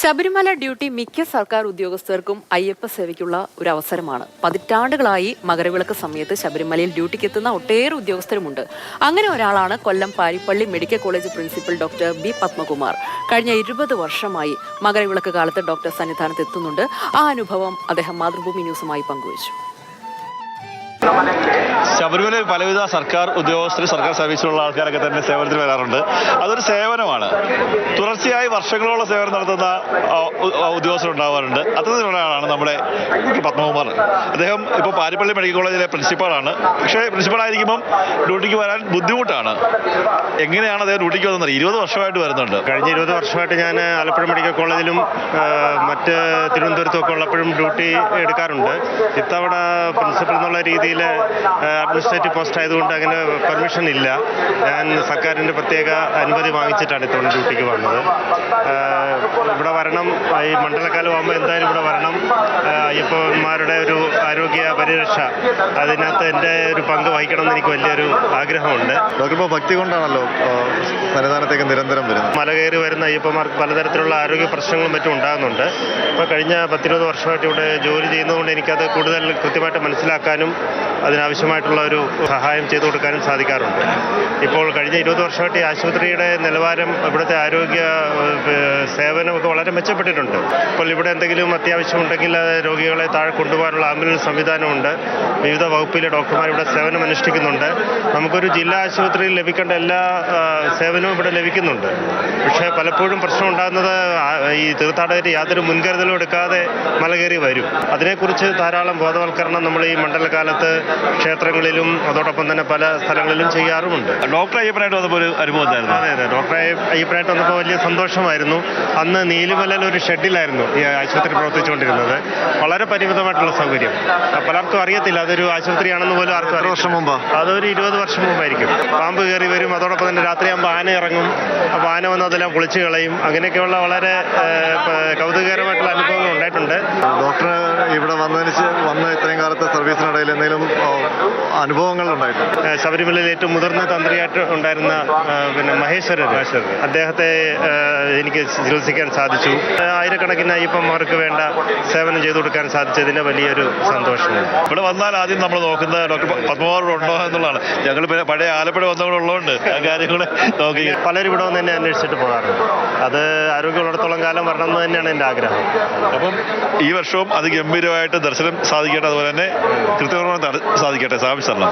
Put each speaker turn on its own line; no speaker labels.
Sabarimala duty മിക്ക സർക്കാർ ഉദ്യോഗസ്ഥർക്കും അയ്യപ്പ സേവയ്ക്കുള്ള ഒരു അവസരമാണ് പതിറ്റാണ്ടുകളായി മകരവിളക്ക് സമയത്ത് ശബരിമലയിൽ ഡ്യൂട്ടിക്ക് എത്തുന്ന ഒട്ടേറെ ഉദ്യോഗസ്ഥരുമുണ്ട്. അങ്ങനെ ഒരാളാണ് Kollam Paripally medical college principal doctor B Padmakumar. കഴിഞ്ഞ ഇരുപത് വർഷമായി മകരവിളക്ക് കാലത്ത് ഡോക്ടർ സന്നിധാനത്ത് എത്തുന്നുണ്ട്. ആ അനുഭവം അദ്ദേഹം മാതൃഭൂമി ന്യൂസുമായി പങ്കുവച്ചു.
ശബരിമലയിൽ പലവിധ സർക്കാർ ഉദ്യോഗസ്ഥർ സർക്കാർ സർവീസിലുള്ള ആൾക്കാരൊക്കെ തന്നെ സേവനത്തിന് വരാറുണ്ട്. അതൊരു സേവനമാണ്. തുടർച്ചയായി വർഷങ്ങളോളം സേവനം നടത്തുന്ന ഉദ്യോഗസ്ഥർ ഉണ്ടാവാറുണ്ട്. അത്തരത്തിലൊരാളാണ് നമ്മുടെ പത്മകുമാർ. അദ്ദേഹം ഇപ്പോൾ പാരിപ്പള്ളി മെഡിക്കൽ കോളേജിലെ പ്രിൻസിപ്പാളാണ്. പക്ഷേ പ്രിൻസിപ്പളായിരിക്കുമ്പം ഡ്യൂട്ടിക്ക് വരാൻ ബുദ്ധിമുട്ടാണ്. എങ്ങനെയാണ് അദ്ദേഹം ഡ്യൂട്ടിക്ക് വന്നത് ഇരുപത് വർഷമായിട്ട് വരുന്നുണ്ട്.
കഴിഞ്ഞ ഇരുപത് വർഷമായിട്ട് ഞാൻ ആലപ്പുഴ മെഡിക്കൽ കോളേജിലും മറ്റ് തിരുവനന്തപുരത്തും ഒക്കെ ഉള്ളപ്പോഴും ഡ്യൂട്ടി എടുക്കാറുണ്ട്. ഇത്തവണ പ്രിൻസിപ്പൽ എന്നുള്ള രീതിയിൽ അഡ്മിനിസ്ട്രേറ്റീവ് പോസ്റ്റ് ആയതുകൊണ്ട് അങ്ങനെ പെർമിഷൻ ഇല്ല. ഞാൻ സർക്കാരിന്റെ പ്രത്യേക അനുമതി വാങ്ങിച്ചിട്ടാണ് ഇത്തവണ ഡ്യൂട്ടിക്ക് വന്നത്. ഇവിടെ വരണം. ഈ മണ്ഡലക്കാലം ആകുമ്പോൾ എന്തായാലും ഇവിടെ വരണം. അയ്യപ്പന്മാരുടെ ഒരു ആരോഗ്യ പരിരക്ഷ അതിനകത്ത് എന്റെ ഒരു പങ്ക് വഹിക്കണം എന്ന് എനിക്ക് വലിയൊരു ആഗ്രഹമുണ്ട്.
ഡോക്ടർ ഇപ്പോൾ ഭക്തി കൊണ്ടാണല്ലോ സന്നിധാനത്തേക്ക് നിരന്തരം വരുന്നത്?
മല കയറി വരുന്ന അയ്യപ്പന്മാർക്ക് പലതരത്തിലുള്ള ആരോഗ്യ പ്രശ്നങ്ങളും മറ്റും ഉണ്ടാകുന്നുണ്ട്. ഇപ്പോൾ കഴിഞ്ഞ പത്തിരുപത് വർഷമായിട്ട് ഇവിടെ ജോലി ചെയ്യുന്നതുകൊണ്ട് എനിക്കത് കൂടുതൽ കൃത്യമായിട്ട് മനസ്സിലാക്കാനും അതിനാവശ്യമായിട്ടുള്ള ഒരു സഹായം ചെയ്തു കൊടുക്കാനും സാധിക്കാറുണ്ട്. ഇപ്പോൾ കഴിഞ്ഞ ഇരുപത് വർഷമായിട്ട് ഈ ആശുപത്രിയുടെ നിലവാരം ഇവിടുത്തെ ആരോഗ്യ സേവനമൊക്കെ വളരെ മെച്ചപ്പെട്ടിട്ടുണ്ട്. ഇപ്പോൾ ഇവിടെ എന്തെങ്കിലും അത്യാവശ്യമുണ്ടെങ്കിൽ അത് രോഗികളെ താഴെ കൊണ്ടുപോകാനുള്ള ആംബുലൻസ് സംവിധാനമുണ്ട്. വിവിധ വകുപ്പിലെ ഡോക്ടർമാർ ഇവിടെ സേവനം അനുഷ്ഠിക്കുന്നുണ്ട് നമുക്കൊരു ജില്ലാ ആശുപത്രിയിൽ ലഭിക്കേണ്ട എല്ലാ സേവനവും ഇവിടെ ലഭിക്കുന്നുണ്ട്. പക്ഷേ പലപ്പോഴും പ്രശ്നം ഉണ്ടാകുന്നത് ഈ തീർത്ഥാടകർ യാതൊരു മുൻകരുതലും എടുക്കാതെ മലകയറി വരും. അതിനെക്കുറിച്ച് ധാരാളം ബോധവൽക്കരണം നമ്മൾ ഈ മണ്ഡലകാലത്ത് ക്ഷേത്രങ്ങളിലും അതോടൊപ്പം തന്നെ പല സ്ഥലങ്ങളിലും ചെയ്യാറുമുണ്ട്.
ഡോക്ടർ അയ്യപ്പനായിട്ട് വന്നപ്പോൾ ഒരു അനുഭവം
അതെ അതെ. ഡോക്ടറെ അയ്യപ്പനായിട്ട് വന്നപ്പോൾ വലിയ സന്തോഷമായിരുന്നു. അന്ന് നീലിമലയിൽ ഒരു ഷെഡിലായിരുന്നു ഈ ആശുപത്രി പ്രവർത്തിച്ചുകൊണ്ടിരുന്നത്. വളരെ പരിമിതമായിട്ടുള്ള സൗകര്യം. പലർക്കും അറിയത്തില്ല. അതൊരു ആശുപത്രിയാണെന്ന് പോലും ആർക്കും
അറിയാം വർഷം മുമ്പ്?
അതൊരു ഇരുപത് വർഷം മുമ്പായിരിക്കും. പാമ്പ് കയറി വരും. അതോടൊപ്പം തന്നെ രാത്രിയാകുമ്പോൾ ആന ഇറങ്ങും. അപ്പോൾ ആന വന്ന് അതെല്ലാം പൊളിച്ചു കളയും. അങ്ങനെയൊക്കെയുള്ള വളരെ കൗതുകകരമായിട്ടുള്ള അനുഭവങ്ങൾ ഉണ്ടായിട്ടുണ്ട്.
ഡോക്ടർ ഇവിടെ വന്നതിന് വന്ന് വന്ന ഇത്രയും കാലത്തെ സർവീസിനിടയിൽ എന്തെങ്കിലും അനുഭവങ്ങൾ ഉണ്ടായിട്ടുണ്ട്?
ശബരിമലയിൽ ഏറ്റവും മുതിർന്ന തന്ത്രിയായിട്ട് ഉണ്ടായിരുന്ന പിന്നെ മഹേശ്വരൻ. അദ്ദേഹത്തെ എനിക്ക് ചികിത്സിക്കാൻ സാധിച്ചു. ആയിരക്കണക്കിന് അയ്യപ്പന്മാർക്ക് വേണ്ട സേവനം ചെയ്തു കൊടുക്കാൻ സാധിച്ചതിന് വലിയൊരു സന്തോഷമുണ്ട്
ഇവിടെ വന്നാൽ ആദ്യം നമ്മൾ നോക്കുന്നത് ഡോക്ടർ പത്മകുമാർ ഉണ്ടോ എന്നുള്ളതാണ്. ഞങ്ങൾ പഴയ ആലപ്പുഴ വന്നവരുള്ളതുകൊണ്ട് ആ കാര്യങ്ങൾ നോക്കി.
പലരും ഇവിടെ വന്ന് തന്നെ അന്വേഷിച്ചിട്ട് പോകാറുണ്ട്. അത് ആരോഗ്യമുള്ളിടത്തോളം കാലം വരണം എന്ന് തന്നെയാണ് എന്റെ ആഗ്രഹം.
അപ്പം ഈ വർഷവും അത് ഗംഭീരമായിട്ട് ദർശനം സാധിക്കട്ടെ അതുപോലെ തന്നെ കൃത്യകർമ്മം സാധിക്കട്ടെ. ശരണം